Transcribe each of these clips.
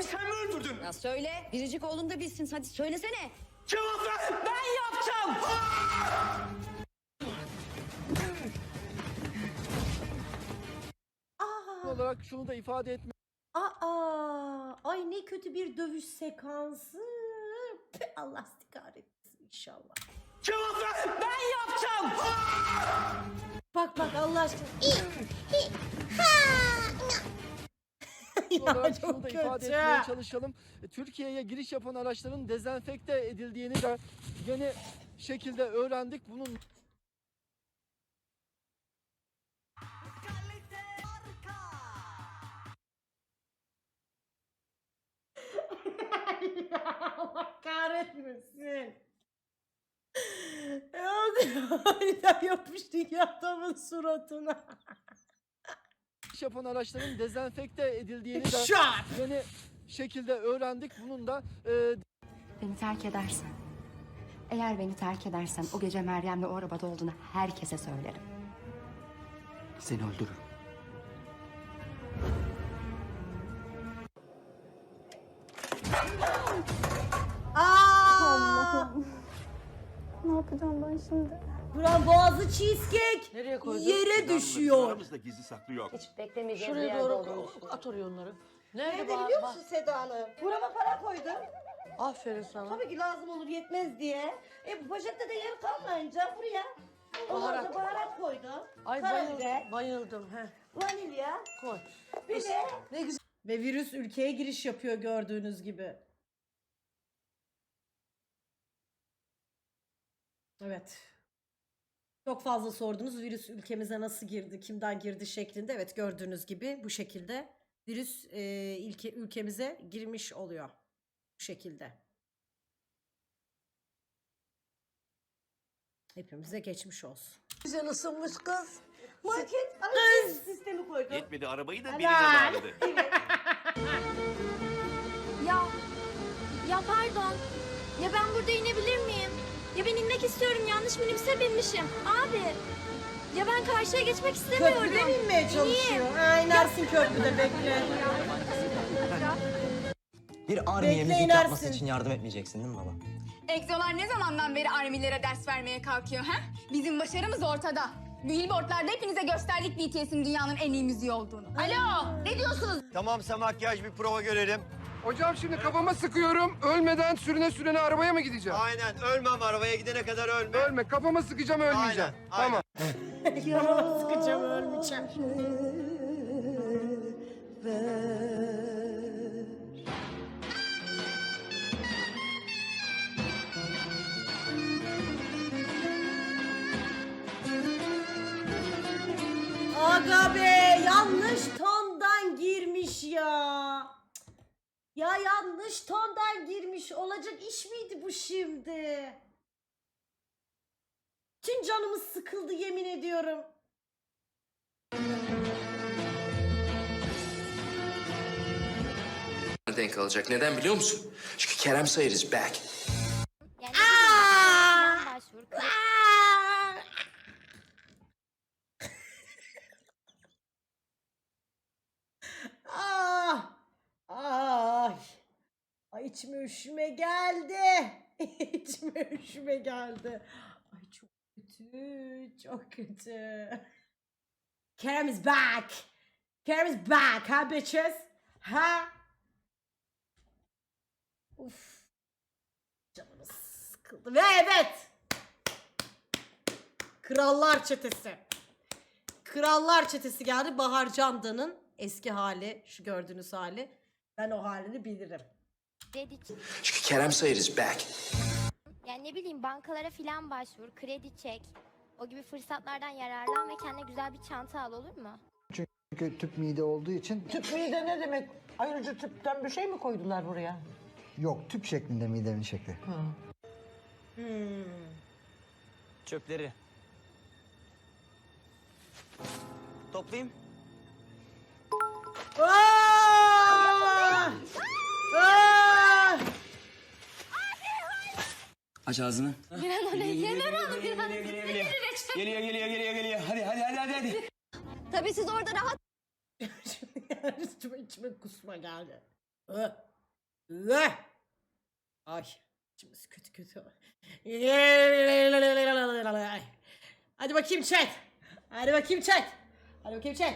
Abimi sen mi öldürdün? Ya söyle. Biricik oğlun da bilsin. Hadi söylesene. Cevap ver! Ben yapacağım. olarak şunu da ifade etmek Aa, ay ne kötü bir dövüş sekansı. Püh, Allah stikar etsin inşallah. Cevap ver! Ben yapacağım. Bak bak Allah aşkına. Ya olarak şunu çok da ifade etmeye çalışalım. E, Türkiye'ye giriş yapan araçların dezenfekte edildiğini de yeni şekilde öğrendik. Bunun Allah kahretmesin. Yok aniden yapıştı ya adamın suratına. Giriş yapan araçların dezenfekte edildiğini de yeni şekilde öğrendik. Bunun da e, Beni terk edersen, eğer beni terk edersen o gece Meryem'le o arabada olduğunu herkese söylerim. Seni öldürürüm. Aa! Ne yapacağım ben şimdi? Buran boğazı cheesecake Nereye koydun? yere düşüyor. Aramızda gizli saklı yok. Hiç beklemeyeceğim bir Şuraya yerde doğru olduğunu at oraya onları. Nerede, Nerede biliyor musun Seda Hanım? Burama para koydum. Aferin sana. Tabii ki lazım olur yetmez diye. E bu poşette de yer kalmayınca buraya Baharat. baharat, baharat koydum. Ay Karabiber, bayıldım. Bayıldım. Heh, vanilya, koy. bir de... Ne güzel. Ve virüs ülkeye giriş yapıyor gördüğünüz gibi. Evet. Çok fazla sordunuz virüs ülkemize nasıl girdi, kimden girdi şeklinde. Evet gördüğünüz gibi bu şekilde virüs e, ilke, ülkemize girmiş oluyor. Bu şekilde. Hepimize geçmiş olsun. Güzel ısınmış kız. Market analiz sistemi koydum. Yetmedi arabayı da Helal. birine bağladı. Ya, ya pardon. Ya ben burada inebilir miyim? Ya ben inmek istiyorum. Yanlış minibüse binmişim. Abi. Ya ben karşıya geçmek istemiyorum. Köprüden inmeye çalışıyor. Ha, inersin köprüde bekle. Bir armiye Bekle, müzik inersin. yapması için yardım etmeyeceksin değil mi baba? Egzolar ne zamandan beri armilere ders vermeye kalkıyor ha? Bizim başarımız ortada. Billboardlarda hepinize gösterdik BTS'in dünyanın en iyi müziği olduğunu. Alo, ne diyorsunuz? Tamamsa makyaj bir prova görelim. Hocam şimdi kafama sıkıyorum. Ölmeden sürüne sürüne arabaya mı gideceğim? Aynen ölmem arabaya gidene kadar ölme. Ölme kafama sıkacağım ölmeyeceğim. Aynen, aynen. Tamam. Yalan sıkacağım ölmeyeceğim. Aga be yanlış tondan girmiş ya. Ya yanlış tondan girmiş. Olacak iş miydi bu şimdi? Tüm canımız sıkıldı yemin ediyorum. denk alacak. Neden biliyor musun? Çünkü Kerem Sayır is back. Yani ben başvur. Ay içime üşüme geldi. içime üşüme geldi. Ay çok kötü, çok kötü. Kerem is back. Kerem is back, ha bitches? Ha? Uf. Canımız sıkıldı. Ve evet. Krallar çetesi. Krallar çetesi geldi. Bahar Candan'ın eski hali, şu gördüğünüz hali. Ben o halini bilirim. Kredi ç- Çünkü Kerem Sayır is back. Yani ne bileyim bankalara filan başvur. Kredi çek. O gibi fırsatlardan yararlan ve kendine güzel bir çanta al olur mu? Çünkü tüp mide olduğu için Tüp mide ne demek? Ayrıca tüpten bir şey mi koydular buraya? yok tüp şeklinde midenin şekli. Çöpleri. Toplayayım. Aa! Aç ağzını. Bir an oraya yener onu bir an. Geliyor geliyor geliyor. Geliyor geliyor geliyor. Hadi hadi hadi hadi hadi. Tabii siz orada rahat içime, içime kusma geldi. Ö. Üh! Ay. içimiz kötü kötü. Hadi bakayım chat. Hadi bakayım chat. Hadi bakayım chat.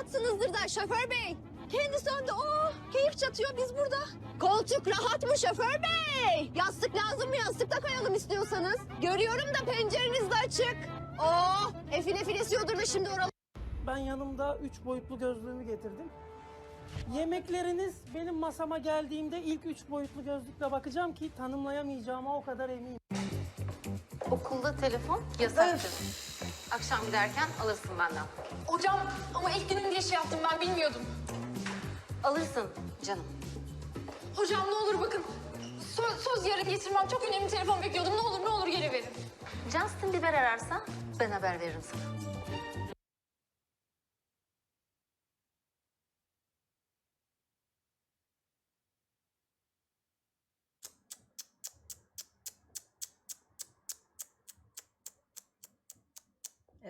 Atsınızdır da şoför bey. Kendi söndü. Oh keyif çatıyor biz burada. Koltuk rahat mı şoför bey? Yastık lazım mı? Yastıkla kayalım istiyorsanız. Görüyorum da pencereniz de açık. Oh efil efil esiyordur da şimdi oralar. Ben yanımda üç boyutlu gözlüğümü getirdim. Yemekleriniz benim masama geldiğimde ilk üç boyutlu gözlükle bakacağım ki tanımlayamayacağıma o kadar eminim. Okulda telefon yasaktır. Akşam giderken alırsın benden. Hocam ama ilk günüm diye şey yaptım ben bilmiyordum. Alırsın canım. Hocam ne olur bakın. Söz, söz yarın getirmem. Çok önemli telefon bekliyordum. Ne olur ne olur geri verin. Justin Bieber ararsa ben haber veririm sana.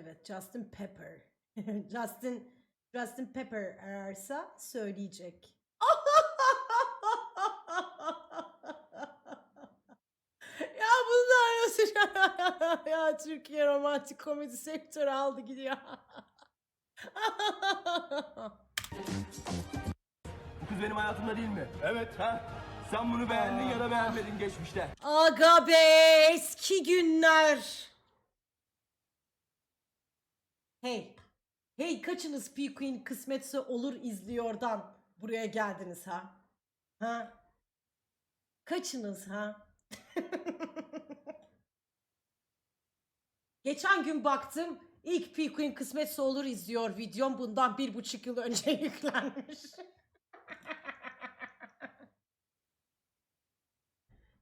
Evet Justin Pepper. Justin Justin Pepper ararsa söyleyecek. ya bunlar nasıl ya Türkiye romantik komedi sektörü aldı gidiyor. Bu kız benim hayatımda değil mi? Evet ha. Sen bunu beğendin ya da beğenmedin geçmişte. Aga be eski günler. Hey. Hey kaçınız P Queen kısmetse olur izliyordan buraya geldiniz ha? Ha? Kaçınız ha? Geçen gün baktım ilk P Queen kısmetse olur izliyor videom bundan bir buçuk yıl önce yüklenmiş.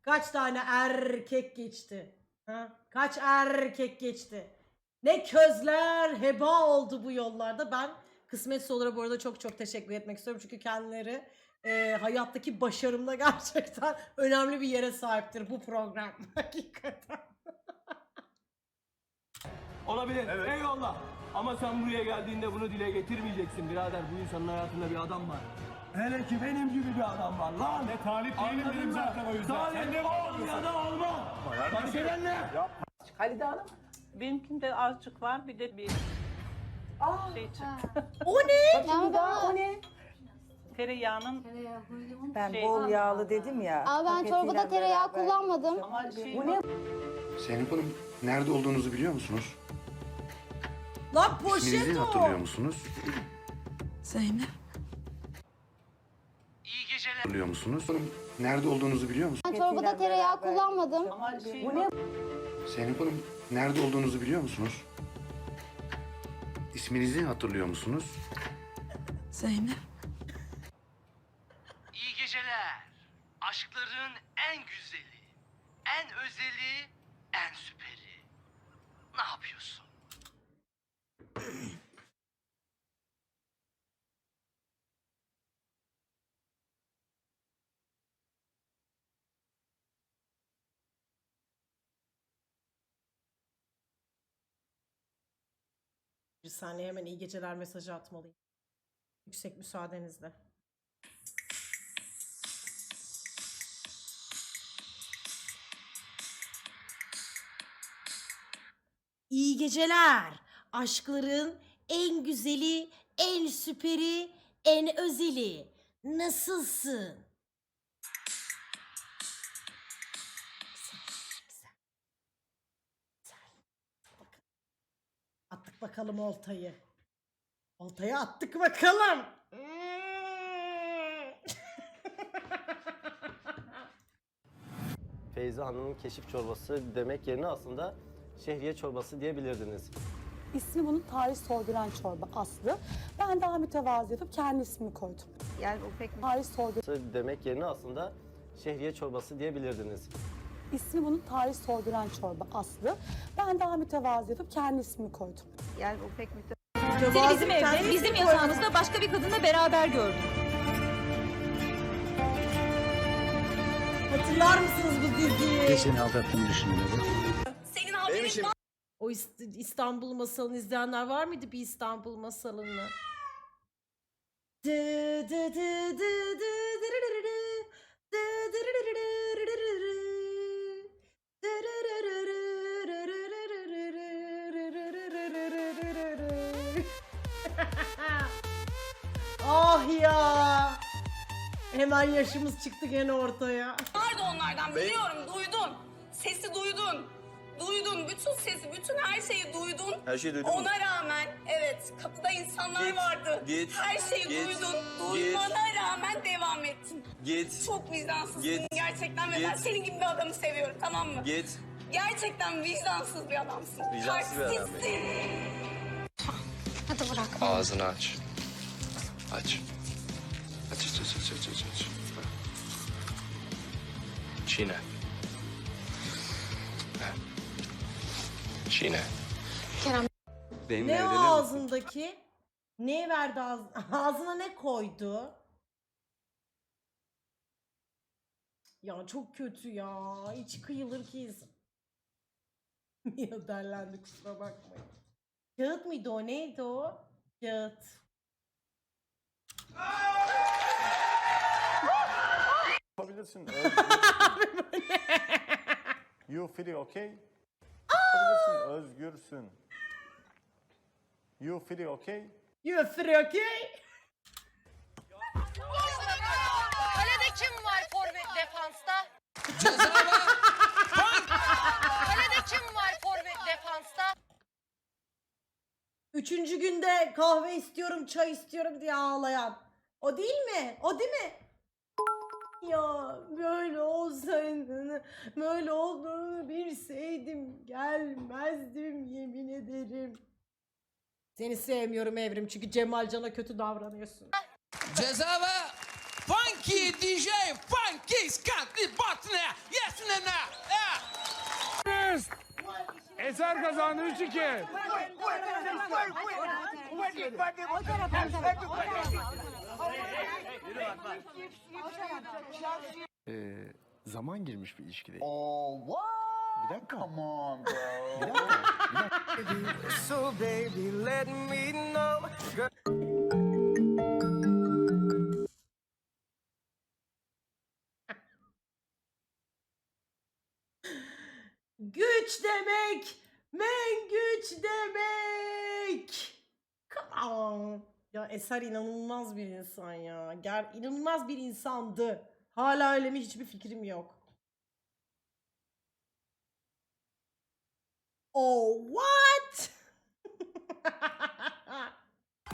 Kaç tane erkek geçti? Ha? Kaç erkek geçti? Ne közler heba oldu bu yollarda. Ben kısmetse olur bu arada çok çok teşekkür etmek istiyorum. Çünkü kendileri e, hayattaki başarımda gerçekten önemli bir yere sahiptir bu program. Hakikaten. Olabilir. Eyvallah. Ama sen buraya geldiğinde bunu dile getirmeyeceksin birader. Bu insanın hayatında bir adam var. Hele ki benim gibi bir adam var lan. Ne talip değilim dedim zaten o yüzden. Talip ol ya da olma. Fark eden ne? Halide Hanım. Benimkinde azıcık var bir de bir şey çıktı. O ne? o ne? Tereyağının Ben Şey- bol yağlı dedim ya. Aa, ben çorbada tereyağı kullanmadım. ama şey Bu ne? Zeynep Hanım nerede olduğunuzu biliyor musunuz? Lan poşet o. musunuz? Zeynep. Hatırlıyor musunuz? Hanım nerede olduğunuzu biliyor musunuz? Ben çorbada tereyağı kullanmadım. ama şey Bu ne? Zeynep Hanım nerede olduğunuzu biliyor musunuz? İsminizi hatırlıyor musunuz? Zeynep. İyi geceler. Aşkların en güzeli, en özeli, en süperi. Ne yapıyorsun? Bir saniye hemen iyi geceler mesajı atmalıyım. Yüksek müsaadenizle. İyi geceler. Aşkların en güzeli, en süperi, en özeli. Nasılsın? Attık bakalım oltayı. Oltayı attık bakalım. Feyza Hanım'ın keşif çorbası demek yerine aslında şehriye çorbası diyebilirdiniz. İsmi bunun tarih sorduran çorba Aslı. Ben daha mütevazi yapıp kendi ismimi koydum. Yani o pek Tarih sorduran Demek yerine aslında şehriye çorbası diyebilirdiniz. İsmi bunun tarih sorduran çorba Aslı. Ben daha mütevazi yapıp kendi ismimi koydum. Yani o pek mütevazi. Seni bizim evde, bizim yatağımızda başka bir kadınla beraber gördüm. Hatırlar mısınız bu diziyi? Kesin aldattığını düşünüyorum. Senin haberin Benim O İstanbul masalını izleyenler var mıydı bir İstanbul masalını? Dı dı dı dı dı dı dı dı Ah ya. Hemen yaşımız çıktı gene ortaya. Vardı onlardan biliyorum duydun. Sesi duydun. Duydun bütün sesi, bütün her şeyi duydun. Her şeyi duydun? Ona rağmen evet kapıda insanlar Git, vardı. git, her şeyi git, duydun. Duymana rağmen devam ettin. Git. Çok vicdansızsın Git. gerçekten ve ben Git. senin gibi bir adamı seviyorum tamam mı? Git. Gerçekten vicdansız bir adamsın. Vicdansız bir adam Taksitsin. Hadi bırak. Ağzını aç. Aç. Aç aç aç aç aç aç. aç. Çiğne. Çiğne. Ne o ağzındaki? Ne verdi ağz ağzına ne koydu? Ya çok kötü ya. İç kıyılır ki. Niye derlendi kusura bakmayın. Kağıt mıydı o? Neydi o? Kağıt. Yapabilirsin. you free okay? Yapabilirsin. Özgürsün. You free okay? You free okay? Kalede kim var forvet defansta? Kalede kim var forvet defansta? Üçüncü günde kahve istiyorum, çay istiyorum diye ağlayan. O değil mi? O değil mi? Ya böyle olsaydı, böyle olduğunu bilseydim gelmezdim yemin ederim. Seni sevmiyorum Evrim çünkü Cemalcan'a kötü davranıyorsun. Ceza ve Funky DJ Funky Scanty Batne Yes nene Eser kazandı 3-2. Ee, zaman girmiş bir ilişkide. Oh, what? Bir dakika. Come on, bro. Bir dakika. Bir dakika. so baby, let me know. Güç demek, men güç demek. Come on. Ya Eser inanılmaz bir insan ya. Ger inanılmaz bir insandı. Hala öyle mi hiçbir fikrim yok. Oh what?